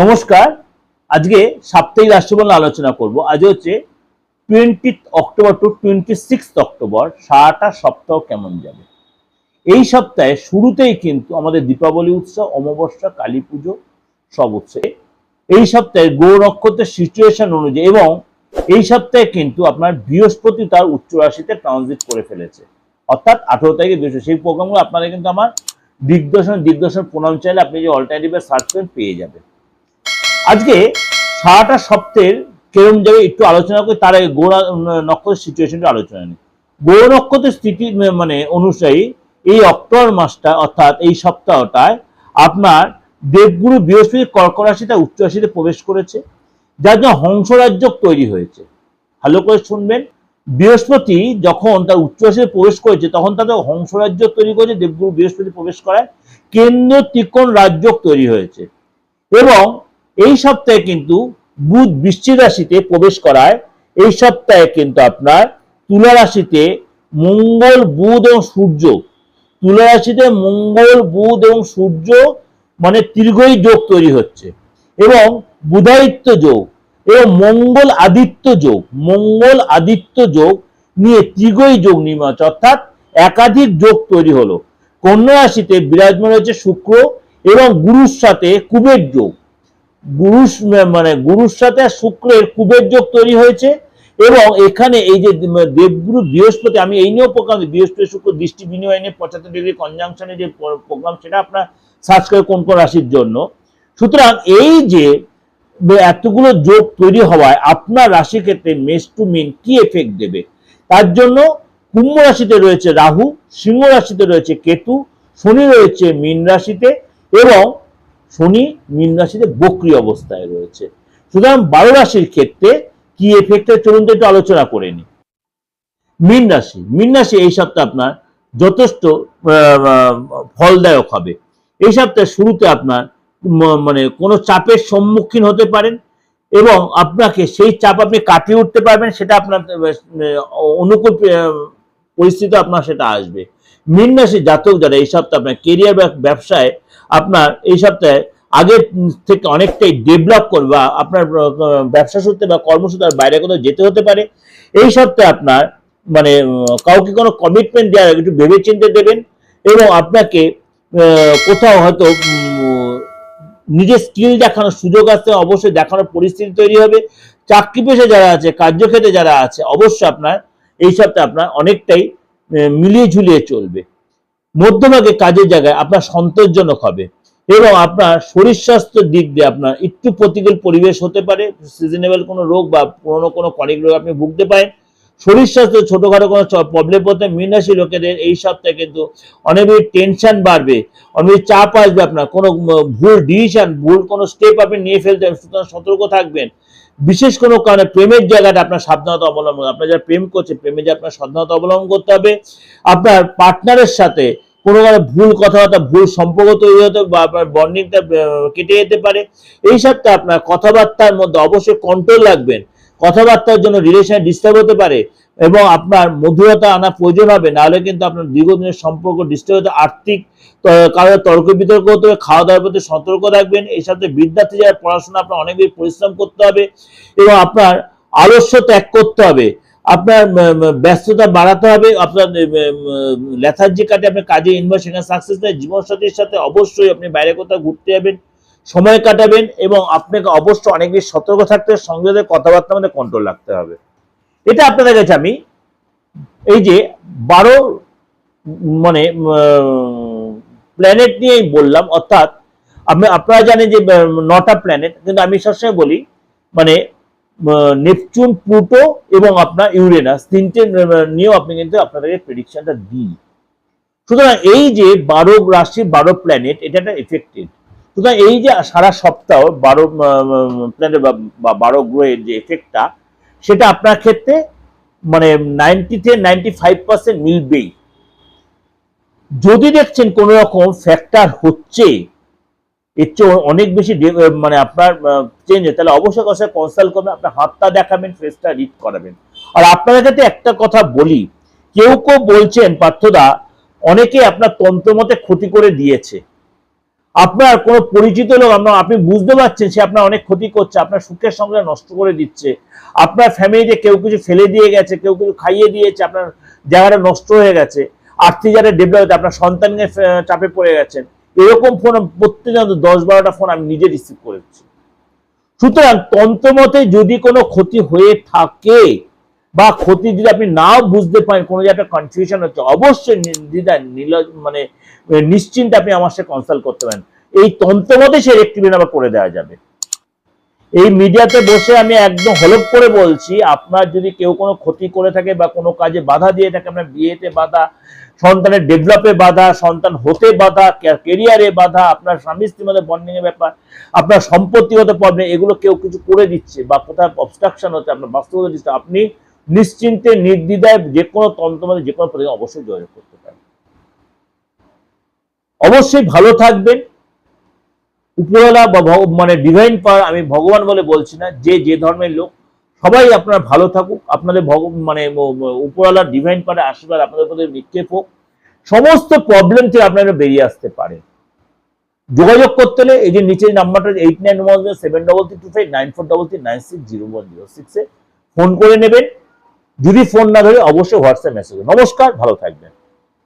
নমস্কার। আজকে সাপ্তাহিক রাষ্ট্রবল আলোচনা করব। আজ হচ্ছে twenty October to twenty six October সারাটা সপ্তাহ কেমন যাবে? এই সপ্তাহে শুরুতেই কিন্তু আমাদের দীপাবলি উৎসব, অমাবস্যা, কালী পুজো সব উৎসব এই সপ্তাহে গৌর নক্ষত্রের সিচুয়েশন অনুযায়ী এবং এই সপ্তাহে কিন্তু আপনার বৃহস্পতি তার উচ্চ রাশিতে ট্রানজিট করে ফেলেছে। অর্থাৎ আঠেরো তারিখে বৃহস্পতি। সেই প্রোগ্রামগুলো আপনারা কিন্তু আমার দিগদর্শন দিগদর্শন প্রণাম চাইলে আপনি যে অল্টারনেটিভে সার্চ করেন পেয়ে যাবেন। আজকে সারাটা সপ্তাহের কেরম যাবে একটু আলোচনা করি, তার আগে গোড়া নক্ষত্রের সিচুয়েশনটা আলোচনা নেই। গৌর নক্ষত্রের স্থিতি মানে অনুযায়ী এই অক্টোবর মাসটা, অর্থাৎ এই সপ্তাহটায় আপনার দেবগুরু বৃহস্পতি কর্ক রাশিতে উচ্চ রাশিতে প্রবেশ করেছে, যার জন্য হংসরাজ্য তৈরি হয়েছে। ভালো করে শুনবেন। বৃহস্পতি যখন তার উচ্চ রাশিতে প্রবেশ করেছে, তখন তাদের হংসরাজ্য তৈরি করেছে, দেবগুরু বৃহস্পতি প্রবেশ করায়। কেন্দ্র ত্রিকোণ রাজ্য তৈরি হয়েছে। এবং এই সপ্তাহে কিন্তু বুধ বৃশ্চিক রাশিতে প্রবেশ করায়। এই সপ্তাহে কিন্তু আপনার তুলা রাশিতে মঙ্গল, বুধ এবং সূর্য। তুলা রাশিতে মঙ্গল, বুধ এবং সূর্য মানে দীর্ঘই যোগ তৈরি হচ্ছে এবং বুধায়িত্ব যোগ এবং মঙ্গল আদিত্য যোগ। মঙ্গল আদিত্য যোগ নিয়ে ত্রিগই যোগ নির্মাণ অর্থাৎ একাধিক যোগ তৈরি হলো। কন্যা রাশিতে বিরাজমান হচ্ছে শুক্র এবং গুরুর সাথে কুবের যোগ। গুরুর মানে গুরুর সাথে শুক্রের কুবের যোগ তৈরি হয়েছে এবং এখানে এই যে দেবগুরু বৃহস্পতি, আমি এই নিয়েও প্রোগ্রাম বৃহস্পতি, শুক্র, দৃষ্টি বিনিময় নিয়ে পঁচাত্তর ডিগ্রি কনজাংশনে যে প্রোগ্রাম সেটা আপনার সার্চ করে কোন কোন রাশির জন্য। সুতরাং এই যে এতগুলো যোগ তৈরি হওয়ায় আপনার রাশি ক্ষেত্রে মেস টু মিন কি এফেক্ট দেবে? তার জন্য কুম্ভ রাশিতে রয়েছে রাহু, সিংহ রাশিতে রয়েছে কেতু, শনি রয়েছে মীন রাশিতে এবং শনি, মীন রাশিতে বক্রি অবস্থায় রয়েছে। সুতরাং বারো রাশির ক্ষেত্রে কি এফেক্টে চলুন তো একটু আলোচনা করে নি মীন রাশি মীন রাশি এই সপ্তাহে আপনার যথেষ্ট ফলদায়ক হবে। এই সপ্তাহে শুরুতে আপনার মানে কোনো চাপের সম্মুখীন হতে পারেন এবং আপনাকে সেই চাপ আপনি কাটিয়ে উঠতে পারবেন, সেটা আপনার অনুকূল পরিস্থিতি আপনার সেটা আসবে। মীন রাশি জাতক যারা এই সপ্তাহে আপনার কেরিয়ার ব্যবসায় আপনার এই সপ্তাহে আগের থেকে অনেকটাই ডেভেলপ করবে বা আপনার ব্যবসা সূত্রে বা কর্মসূত্রে বাইরে কোথাও যেতে হতে পারে। এই সপ্তাহে আপনার মানে কাউকে কোনো কমিটমেন্ট দেওয়ার একটু ভেবে চিনতে দেবেন এবং আপনাকে কোথাও হয়তো নিজের স্কিল দেখানোর সুযোগ আসতে অবশ্যই দেখানোর পরিস্থিতি তৈরি হবে। চাকরি পেশে যারা আছে, কার্যক্ষেত্রে যারা আছে, অবশ্যই আপনার এই সপ্তাহে আপনার অনেকটাই মিলিয়ে ঝুলিয়ে চলবে। মধ্যভাগে কাজের জায়গায় আপনার সন্তোষজনক হবে এবং আপনার শরীর স্বাস্থ্যের দিক দিয়ে আপনার একটু প্রতিকূল পরিবেশ হতে পারে সিজনেবল কোনো রোগ বা পুরোনো কোনো কনিক রোগ আপনি ভুগতে পারেন। শরীর স্বাস্থ্য ছোটখাটো কোনো প্রবলেম পড়তে মীনাশি লোকেদের এই সপ্তাহে কিন্তু অনেক টেনশন বাড়বে অনেক চাপ আসবে আপনার। কোনো ভুল ডিসিশন ভুল কোনো স্টেপ আপনি নিয়ে ফেলতে সুতরাং সতর্ক থাকবেন। বিশেষ কোনো কারণে প্রেমের জায়গাটা আপনার সাবধানতা অবলম্বন, আপনার যারা প্রেম করছে, প্রেমে যে আপনার সাবধানতা অবলম্বন করতে হবে। আপনার পার্টনারের সাথে কোনো কারণে ভুল কথাবার্তা, ভুল সম্পর্ক তৈরি হতে বা আপনার বন্ডিংটা কেটে যেতে পারে। এই সপ্তাহে আপনার কথাবার্তার মধ্যে অবশ্যই কন্ট্রোল রাখবেন। কথাবার্তার জন্য রিলেশন ডিস্টার্ব হতে পারে এবং আপনার মধুরতা আনা প্রয়োজন হবে। নাহলে কিন্তু আপনার দীর্ঘদিনের সম্পর্ক ডিস্টার্ব হতে আর্থিক কারোর তর্ক বিতর্ক হতে হবে খাওয়া দাওয়ার প্রতি সতর্ক রাখবেন। এই সাথে বিদ্যার্থী যারা পড়াশোনা, আপনার অনেক বেশি পরিশ্রম করতে হবে এবং আপনার আলস্য ত্যাগ করতে হবে। আপনার ব্যস্ততা বাড়াতে হবে, আপনার লেথার্জি কাটে আপনার কাজে ইনভেস্ট সেখানে সাকসেস দেয় জীবনসাথীর সাথে অবশ্যই আপনি বাইরে কোথাও ঘুরতে যাবেন, সময় কাটাবেন এবং আপনাকে অবশ্যই অনেক বেশি সতর্ক থাকতে হবে, সঙ্গে কথাবার্তা মধ্যে কন্ট্রোল রাখতে হবে। এটা আপনাদের কাছে আমি, এই যে বারো মানে প্ল্যানেট নিয়েই বললাম, অর্থাৎ আপনি, আপনারা জানেন যে নটা প্ল্যানেট কিন্তু আমি সবসময় বলি মানে নেপচুন, প্লুটো এবং আপনার ইউরেনাস তিনটে নিয়েও আপনি কিন্তু আপনাদেরকে প্রেডিকশনটা দিই। সুতরাং এই যে বারো রাশি, বারো প্ল্যানেট এটা একটা এফেক্টেড সুতরাং এই যে সারা সপ্তাহ বারো প্ল্যানেট বা বারো গ্রহের যে এফেক্টটা সেটা আপনার ক্ষেত্রে মানে নাইনটি থেকে নাইনটি ফাইভ পার্সেন্ট মিলবেই। যদি দেখছেন কোন রকম ফ্যাক্টর হচ্ছে এর চেয়ে অনেক বেশি মানে আপনার চেঞ্জ তাহলে অবশ্যই অবশ্যই কনসাল্ট করবেন, আপনার হাতটা দেখাবেন ফেসটা রিড করাবেন। আর আপনাদের কাছে একটা কথা বলি, কেউ কেউ বলছেন, পার্থদা অনেকে আপনার তন্ত্র মতে ক্ষতি করে দিয়েছে। আপনার কোনো পরিচিত লোক, আপনার, আপনি বুঝতে পারছেন সে আপনার অনেক ক্ষতি করছে, আপনার সুখের সঙ্গে নষ্ট করে দিচ্ছে। আপনার ফ্যামিলিতে কেউ কিছু ফেলে দিয়ে গেছে, কেউ কিছু খাইয়ে দিয়েছে, আপনার জায়গাটা নষ্ট হয়ে গেছে। আর্থিক জায়গায় ডেভেলপ হয়েছে, আপনার সন্তানকে চাপে পড়ে গেছেন। এরকম ফোন প্রত্যেকজন দশ বারোটা ফোন আমি নিজে রিসিভ করেছি। সুতরাং তন্ত্রমতে যদি কোনো ক্ষতি হয়ে থাকে বা ক্ষতি যদি আপনি নাও বুঝতে পারেন, কোনো যে একটা কনফিউশন হচ্ছে, অবশ্যই নির্দ্বিধায় নীল মানে নিশ্চিন্তে আপনি আমার সাথে কনসাল্ট করতে পারেন। এই তন্ত্রমতে সে রেক্টিভেন আবার করে দেওয়া যাবে। এই মিডিয়াতে বসে আমি একদম হলপ করে বলছি, আপনার যদি কেউ কোনো ক্ষতি করে থাকে বা কোনো কাজে বাধা দিয়ে থাকে, আপনার বিয়েতে বাধা, সন্তানের ডেভেলপে বাধা, সন্তান হতে বাধা কেরিয়ারে বাধা, আপনার স্বামী স্ত্রীর মধ্যে বন্ডিং এর ব্যাপার, আপনার সম্পত্তিগত প্রবলেম এগুলো কেউ কিছু করে দিচ্ছে বা কোথাও অবস্ট্রাকশন হচ্ছে, আপনার বাস্তবতা দিচ্ছে, আপনি নিশ্চিন্তে, নির্দ্বিধায় যে কোনো তন্ত্রমতে যে কোনো প্রতিদিন অবশ্যই যোগাযোগ করতে পারেন। অবশ্যই ভালো থাকবেন। উপরওয়ালা বা মানে ডিভাইন পাওয়ার আমি ভগবান বলে বলছি না, যে যে ধর্মের লোক, সবাই আপনারা ভালো থাকুক, আপনাদের ভগ মানে উপরওয়ালা ডিভাইন পাওয়ার আশীর্বাদ আপনাদের প্রতি নিক্ষেপ হোক, সমস্ত প্রবলেম থেকে আপনারা বেরিয়ে আসতে পারে যোগাযোগ করতে হলে এই যে নিচের নাম্বারটা eight nine one zero seven double three two five nine four double three nine six zero one zero সিক্সে ফোন করে নেবেন। যদি ফোন না ধরে, অবশ্যই হোয়াটসঅ্যাপ মেসেজ নমস্কার, ভালো থাকবেন।